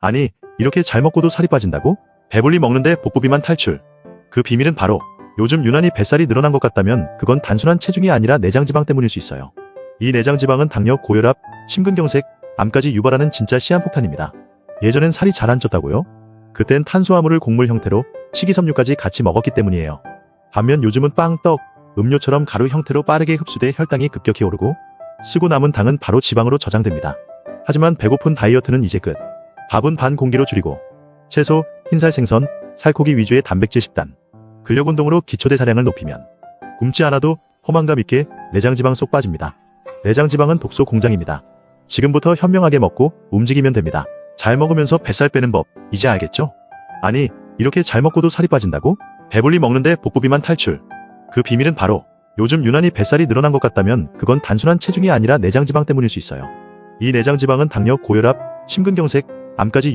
아니, 이렇게 잘 먹고도 살이 빠진다고? 배불리 먹는데 복부비만 탈출. 그 비밀은 바로 요즘 유난히 뱃살이 늘어난 것 같다면 그건 단순한 체중이 아니라 내장지방 때문일 수 있어요. 이 내장지방은 당뇨, 고혈압, 심근경색, 암까지 유발하는 진짜 시한폭탄입니다. 예전엔 살이 잘 안 쪘다고요? 그땐 탄수화물을 곡물 형태로 식이섬유까지 같이 먹었기 때문이에요. 반면 요즘은 빵, 떡, 음료처럼 가루 형태로 빠르게 흡수돼 혈당이 급격히 오르고 쓰고 남은 당은 바로 지방으로 저장됩니다. 하지만 배고픈 다이어트는 이제 끝. 밥은 반 공기로 줄이고 채소, 흰살 생선, 살코기 위주의 단백질 식단, 근력 운동으로 기초대 사량을 높이면 굶지 않아도 포만감 있게 내장지방 쏙 빠집니다. 내장지방은 독소 공장입니다. 지금부터 현명하게 먹고 움직이면 됩니다. 잘 먹으면서 뱃살 빼는 법, 이제 알겠죠? 아니, 이렇게 잘 먹고도 살이 빠진다고? 배불리 먹는데 복부비만 탈출. 그 비밀은 바로 요즘 유난히 뱃살이 늘어난 것 같다면 그건 단순한 체중이 아니라 내장지방 때문일 수 있어요. 이 내장지방은 당뇨, 고혈압, 심근경색, 암까지